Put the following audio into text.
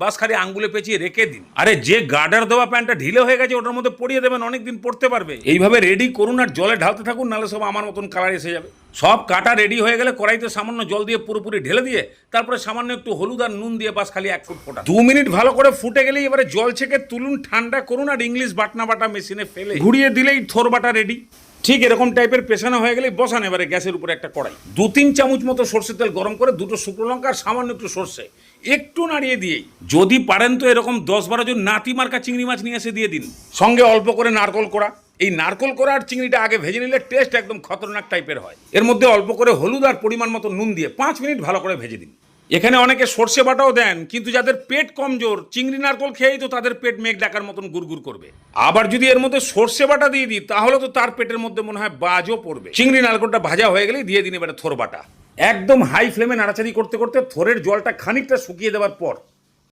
বাস খালি আঙ্গুলে পেঁচিয়ে রেখে দিন। আরে যে গার্ডার দেওয়া প্যান্টটা ঢিলে হয়ে গেছে, ওটার মধ্যে পরিয়ে দেবেন, অনেকদিন পড়তে পারবে। এইভাবে রেডি করুন আর জলে ঢালতে থাকুন, নাহলে সব আমার মতন কালার এসে যাবে। সব কাটা রেডি হয়ে গেলে কড়াইতে সামান্য জল দিয়ে পুরোপুরি ঢেলে দিয়ে, তারপরে সামান্য একটু হলুদ আর নুন দিয়ে বাস খালি এক ফুট ফোটা দু মিনিট ভালো করে ফুটে গেলেই এবারে জল ছেঁকে তুলুন, ঠান্ডা করুন আর ইংলিশ বাটনা বাটা মেশিনে ফেলে। ঘুরিয়ে দিলেই থোর বাটা রেডি ঠিক এরকম টাইপের পেছানো হয়ে গেলে বসান এবারে গ্যাসের উপরে একটা কড়াই। দু তিন চামচ মতো সর্ষের তেল গরম করে দুটো শুকনো লঙ্কা আর সামান্য একটু সর্ষে। একটু নাড়িয়ে দিয়েই। যদি পারেন তো এরকম দশ বারো জন নাতি মার্কা চিংড়ি মাছ নিয়ে এসে দিয়ে দিন। সঙ্গে অল্প করে নারকল করা এই নারকল করা আর চিংড়িটা আগে ভেজে নিলে টেস্ট একদম খতরনাক টাইপের হয়। এর মধ্যে অল্প করে হলুদ আর পরিমাণ মতো নুন দিয়ে পাঁচ মিনিট ভালো করে ভেজে দিন। এখানে অনেকে সর্ষে বাটাও দেন, কিন্তু যাদের পেট কমজোর, চিংড়ি, নারকল খেয়েই তো তাদের পেট মেঘ ডাকার মতন গুড়গুড় করবে। আবার যদি এর মধ্যে সর্ষে বাটা দিয়ে দিই, তাহলে তো তার পেটের মধ্যে মনে হয় বাজও পড়বে। চিংড়ি, নারকলটা ভাজা হয়ে গেলেই দিয়ে দিন এবারে থোর বাটা। একদম হাই ফ্লেমে নাড়াচাড়ি করতে করতে থোরের জলটা খানিকটা শুকিয়ে দেওয়ার পর